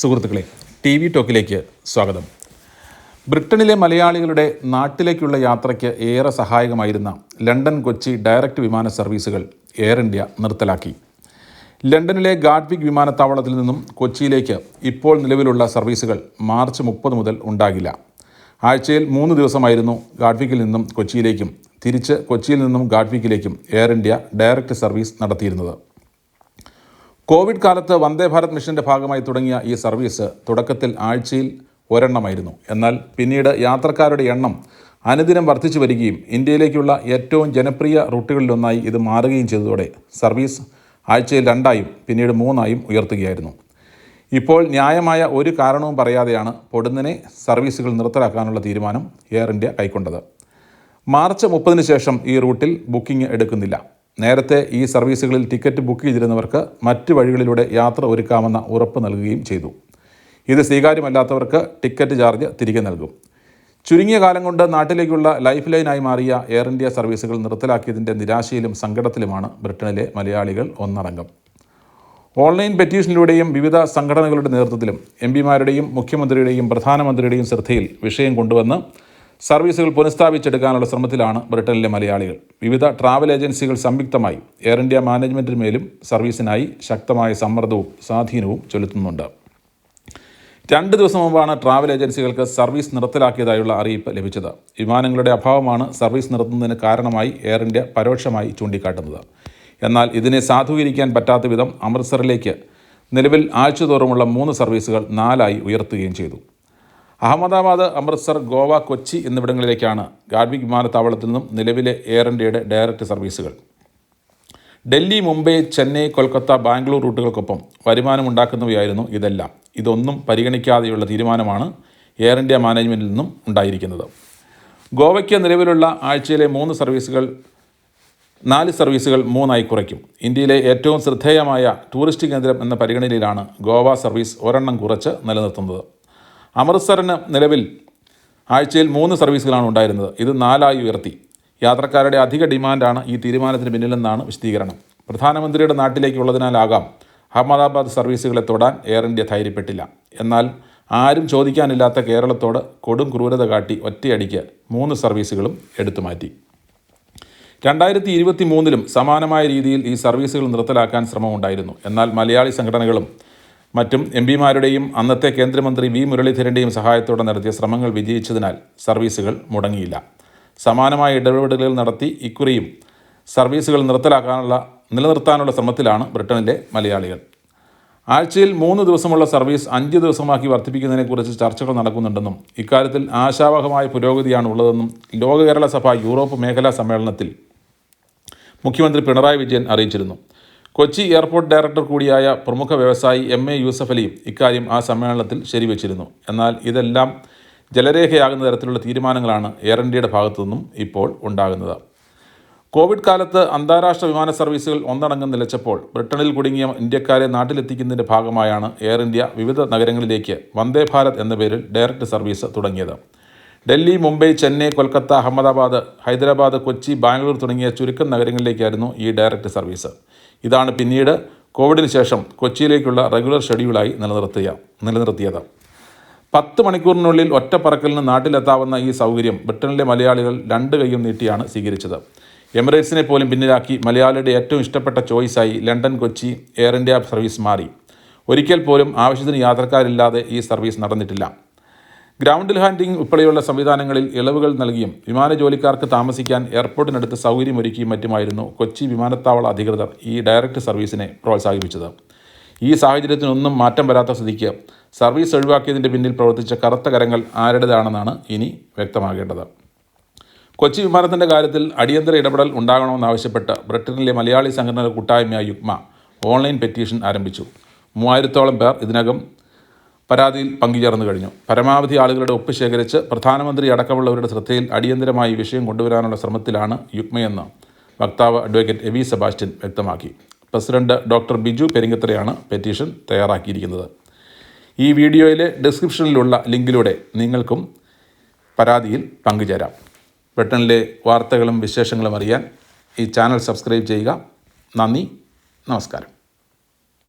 സുഹൃത്തുക്കളെ T V ടോക്കിലേക്ക് സ്വാഗതം. ബ്രിട്ടനിലെ മലയാളികളുടെ നാട്ടിലേക്കുള്ള യാത്രയ്ക്ക് ഏറെ സഹായകമായിരുന്ന ലണ്ടൻ കൊച്ചി ഡയറക്റ്റ് വിമാന സർവീസുകൾ എയർ ഇന്ത്യ നിർത്തലാക്കി. ലണ്ടനിലെ ഗാഡ്വിക് വിമാനത്താവളത്തിൽ നിന്നും കൊച്ചിയിലേക്ക് ഇപ്പോൾ നിലവിലുള്ള സർവീസുകൾ മാർച്ച് മുപ്പത് മുതൽ ഉണ്ടാകില്ല. ആഴ്ചയിൽ മൂന്ന് ദിവസമായിരുന്നു ഗാഡ്വിക്കിൽ നിന്നും കൊച്ചിയിലേക്കും തിരിച്ച് കൊച്ചിയിൽ നിന്നും ഗാഡ്വിക്കിലേക്കും എയർ ഇന്ത്യ ഡയറക്റ്റ് സർവീസ് നടത്തിയിരുന്നത്. കോവിഡ് കാലത്ത് വന്ദേ ഭാരത് മിഷന്റെ ഭാഗമായി തുടങ്ങിയ ഈ സർവീസ് തുടക്കത്തിൽ ആഴ്ചയിൽ ഒരെണ്ണമായിരുന്നു. എന്നാൽ പിന്നീട് യാത്രക്കാരുടെ എണ്ണം അനുദിനം വർദ്ധിച്ചു വരികയും ഇന്ത്യയിലേക്കുള്ള ഏറ്റവും ജനപ്രിയ റൂട്ടുകളിലൊന്നായി ഇത് മാറുകയും ചെയ്തതോടെ സർവീസ് ആഴ്ചയിൽ രണ്ടായും പിന്നീട് മൂന്നായും ഉയർത്തുകയായിരുന്നു. ഇപ്പോൾ ന്യായമായ ഒരു കാരണവും പറയാതെയാണ് പൊടുന്നനെ സർവീസുകൾ നിർത്തലാക്കാനുള്ള തീരുമാനം എയർ ഇന്ത്യ കൈക്കൊണ്ടത്. മാർച്ച് മുപ്പതിന് ശേഷം ഈ റൂട്ടിൽ ബുക്കിംഗ് എടുക്കുന്നില്ല. നേരത്തെ ഈ സർവീസുകളിൽ ടിക്കറ്റ് ബുക്ക് ചെയ്തിരുന്നവർക്ക് മറ്റ് വഴികളിലൂടെ യാത്ര ഒരുക്കാമെന്ന ഉറപ്പ് നൽകുകയും ചെയ്തു. ഇത് സ്വീകാര്യമല്ലാത്തവർക്ക് ടിക്കറ്റ് ചാർജ് തിരികെ നൽകും. ചുരുങ്ങിയ കാലം കൊണ്ട് നാട്ടിലേക്കുള്ള ലൈഫ് ലൈനായി മാറിയ എയർ ഇന്ത്യ സർവീസുകൾ നിർത്തലാക്കിയതിന്റെ നിരാശയിലും സങ്കടത്തിലുമാണ് ബ്രിട്ടനിലെ മലയാളികൾ ഒന്നടങ്കം. ഓൺലൈൻ പെറ്റീഷനിലൂടെയും വിവിധ സംഘടനകളുടെ നേതൃത്വത്തിലും എം പിമാരുടെയും മുഖ്യമന്ത്രിയുടെയും പ്രധാനമന്ത്രിയുടെയും ശ്രദ്ധയിൽ വിഷയം കൊണ്ടുവന്ന് സർവീസുകൾ പുനഃസ്ഥാപിച്ചെടുക്കാനുള്ള ശ്രമത്തിലാണ് ബ്രിട്ടനിലെ മലയാളികൾ. വിവിധ ട്രാവൽ ഏജൻസികൾ സംയുക്തമായി എയർ ഇന്ത്യ മാനേജ്മെന്റിന്മേലും സർവീസിനായി ശക്തമായ സമ്മർദ്ദവും സ്വാധീനവും ചെലുത്തുന്നുണ്ട്. രണ്ട് ദിവസം മുമ്പാണ് ട്രാവൽ ഏജൻസികൾക്ക് സർവീസ് നിർത്തലാക്കിയതായുള്ള അറിയിപ്പ് ലഭിച്ചത്. വിമാനങ്ങളുടെ അഭാവമാണ് സർവീസ് നിർത്തുന്നതിന് കാരണമായി എയർ ഇന്ത്യ പരോക്ഷമായി ചൂണ്ടിക്കാട്ടുന്നത്. എന്നാൽ ഇതിനെ സാധൂകരിക്കാൻ പറ്റാത്ത വിധം അമൃത്സറിലേക്ക് നിലവിൽ ആഴ്ചതോറുമുള്ള മൂന്ന് സർവീസുകൾ നാലായി ഉയർത്തുകയും ചെയ്തു. അഹമ്മദാബാദ് അമൃത്സർ ഗോവ കൊച്ചി എന്നിവിടങ്ങളിലേക്കാണ് ഗാഡ്വിക് വിമാനത്താവളത്തിൽ നിന്നും നിലവിലെ എയർ ഇന്ത്യയുടെ ഡയറക്റ്റ് സർവീസുകൾ. ഡൽഹി മുംബൈ ചെന്നൈ കൊൽക്കത്ത ബാംഗ്ലൂർ റൂട്ടുകൾക്കൊപ്പം വരുമാനമുണ്ടാക്കുന്നവയായിരുന്നു ഇതെല്ലാം. ഇതൊന്നും പരിഗണിക്കാതെയുള്ള തീരുമാനമാണ് എയർ ഇന്ത്യ മാനേജ്മെന്റിൽ നിന്നും ഉണ്ടായിരിക്കുന്നത്. ഗോവയ്ക്ക് നിലവിലുള്ള ആഴ്ചയിലെ മൂന്ന് സർവീസുകൾ നാല് സർവീസുകൾ മൂന്നായി കുറയ്ക്കും. ഇന്ത്യയിലെ ഏറ്റവും ശ്രദ്ധേയമായ ടൂറിസ്റ്റ് കേന്ദ്രം എന്ന പരിഗണനയിലാണ് ഗോവ സർവീസ് ഒരെണ്ണം കുറച്ച് നിലനിർത്തുന്നത്. അമൃത്സറിന് നിലവിൽ ആഴ്ചയിൽ മൂന്ന് സർവീസുകളാണ് ഉണ്ടായിരുന്നത്. ഇത് നാലായി ഉയർത്തി. യാത്രക്കാരുടെ അധിക ഡിമാൻഡാണ് ഈ തീരുമാനത്തിന് പിന്നിലെന്നാണ് വിശദീകരണം. പ്രധാനമന്ത്രിയുടെ നാട്ടിലേക്കുള്ളതിനാലാകാം അഹമ്മദാബാദ് സർവീസുകളെ തൊടാൻ എയർ ഇന്ത്യ ധൈര്യപ്പെട്ടില്ല. എന്നാൽ ആരും ചോദിക്കാനില്ലാത്ത കേരളത്തോട് കൊടും ക്രൂരത കാട്ടി ഒറ്റയടിക്ക് മൂന്ന് സർവീസുകളും എടുത്തു മാറ്റി. രണ്ടായിരത്തി ഇരുപത്തി മൂന്നിലും സമാനമായ രീതിയിൽ ഈ സർവീസുകൾ നിർത്തലാക്കാൻ ശ്രമമുണ്ടായിരുന്നു എന്നാൽ മലയാളി സംഘടനകളും മറ്റും എം പിമാരുടെയും അന്നത്തെ കേന്ദ്രമന്ത്രി വി മുരളീധരന്റെയും സഹായത്തോടെ നടത്തിയ ശ്രമങ്ങൾ വിജയിച്ചതിനാൽ സർവീസുകൾ മുടങ്ങിയില്ല. സമാനമായ ഇടപെടലുകൾ നടത്തി ഇക്കുറിയും സർവീസുകൾ നിർത്തലാക്കാനുള്ള നിലനിർത്താനുള്ള ശ്രമത്തിലാണ് ബ്രിട്ടനിലെ മലയാളികൾ. ആഴ്ചയിൽ മൂന്ന് ദിവസമുള്ള സർവീസ് അഞ്ച് ദിവസമാക്കി വർദ്ധിപ്പിക്കുന്നതിനെക്കുറിച്ച് ചർച്ചകൾ നടക്കുന്നുണ്ടെന്നും ഇക്കാര്യത്തിൽ ആശാവഹമായ പുരോഗതിയാണ് ഉള്ളതെന്നും ലോക കേരള സഭ യൂറോപ്പ് മേഖലാ സമ്മേളനത്തിൽ മുഖ്യമന്ത്രി പിണറായി വിജയൻ അറിയിച്ചിരുന്നു. കൊച്ചി എയർപോർട്ട് ഡയറക്ടർ കൂടിയായ പ്രമുഖ വ്യവസായി എം എ യൂസഫ് അലിയും ഇക്കാര്യം ആ സമ്മേളനത്തിൽ ശരിവച്ചിരുന്നു. എന്നാൽ ഇതെല്ലാം ജലരേഖയാകുന്ന തരത്തിലുള്ള തീരുമാനങ്ങളാണ് എയർ ഇന്ത്യയുടെ ഭാഗത്തു നിന്നും ഇപ്പോൾ ഉണ്ടാകുന്നത്. കോവിഡ് കാലത്ത് അന്താരാഷ്ട്ര വിമാന സർവീസുകൾ ഒന്നടങ്കം നിലച്ചപ്പോൾ ബ്രിട്ടനിൽ കുടുങ്ങിയ ഇന്ത്യക്കാരെ നാട്ടിലെത്തിക്കുന്നതിന്റെ ഭാഗമായാണ് എയർ ഇന്ത്യ വിവിധ നഗരങ്ങളിലേക്ക് വന്ദേ ഭാരത് എന്ന പേരിൽ ഡയറക്ട് സർവീസ് തുടങ്ങിയത്. ഡൽഹി മുംബൈ ചെന്നൈ കൊൽക്കത്ത അഹമ്മദാബാദ് ഹൈദരാബാദ് കൊച്ചി ബാംഗ്ലൂർ തുടങ്ങിയ ചുരുക്കം നഗരങ്ങളിലേക്കായിരുന്നു ഈ ഡയറക്ട് സർവീസ്. ഇതാണ് പിന്നീട് കോവിഡിന് ശേഷം കൊച്ചിയിലേക്കുള്ള റെഗുലർ ഷെഡ്യൂളായി നിലനിർത്തിയ നിലനിർത്തിയത്. പത്ത് മണിക്കൂറിനുള്ളിൽ ഒറ്റ പറക്കലിന് നാട്ടിലെത്താവുന്ന ഈ സൗകര്യം ബ്രിട്ടനിലെ മലയാളികൾ രണ്ട് കൈയും നീട്ടിയാണ് സ്വീകരിച്ചത്. എമിറേറ്റ്സിനെ പോലും പിന്നിലാക്കി മലയാളിയുടെ ഏറ്റവും ഇഷ്ടപ്പെട്ട ചോയ്സായി London Kochi air India service മാറി. ഒരിക്കൽ പോലും ആവശ്യത്തിന് യാത്രക്കാരില്ലാതെ ഈ സർവീസ് നടന്നിട്ടില്ല. ഗ്രൗണ്ടിൽ ഹാൻഡിംഗ് ഉൾപ്പെടെയുള്ള സംവിധാനങ്ങളിൽ ഇളവുകൾ നൽകിയും വിമാന ജോലിക്കാർക്ക് താമസിക്കാൻ എയർപോർട്ടിനടുത്ത് സൗകര്യമൊരുക്കിയും മറ്റുമായിരുന്നു കൊച്ചി വിമാനത്താവള അധികൃതർ ഈ ഡയറക്റ്റ് സർവീസിനെ പ്രോത്സാഹിപ്പിച്ചത്. ഈ സാഹചര്യത്തിനൊന്നും മാറ്റം വരാത്ത സ്ഥിതിക്ക് സർവീസ് ഒഴിവാക്കിയതിന്റെ പിന്നിൽ പ്രവർത്തിച്ച കറുത്ത കരങ്ങൾ ആരുടേതാണെന്നാണ് ഇനി വ്യക്തമാകേണ്ടത്. കൊച്ചി വിമാനത്തിന്റെ കാര്യത്തിൽ അടിയന്തര ഇടപെടൽ ഉണ്ടാകണമെന്നാവശ്യപ്പെട്ട് ബ്രിട്ടനിലെ മലയാളി സംഘടനകളുടെ കൂട്ടായ്മയായ യുക്മ ഓൺലൈൻ പെറ്റീഷൻ ആരംഭിച്ചു. മൂവായിരത്തോളം പേർ ഇതിനകം പരാതിയിൽ പങ്കുചേർന്നു കഴിഞ്ഞു. പരമാവധി ആളുകളുടെ ഒപ്പ് ശേഖരിച്ച് പ്രധാനമന്ത്രി അടക്കമുള്ളവരുടെ ശ്രദ്ധയിൽ അടിയന്തരമായി വിഷയം കൊണ്ടുവരാനുള്ള ശ്രമത്തിലാണ് യുഗ്മയെന്ന് വക്താവ് അഡ്വക്കേറ്റ് എ വി സെബാസ്റ്റ്യൻ വ്യക്തമാക്കി. പ്രസിഡന്റ് ഡോക്ടർ ബിജു പെരിങ്ങത്രയാണ് പെറ്റീഷൻ തയ്യാറാക്കിയിരിക്കുന്നത്. ഈ വീഡിയോയിലെ ഡിസ്ക്രിപ്ഷനിലുള്ള ലിങ്കിലൂടെ നിങ്ങൾക്കും പരാതിയിൽ പങ്കുചേരാം. ബ്രിട്ടനിലെ വാർത്തകളും വിശേഷങ്ങളും അറിയാൻ ഈ ചാനൽ സബ്സ്ക്രൈബ് ചെയ്യുക. നന്ദി. നമസ്കാരം.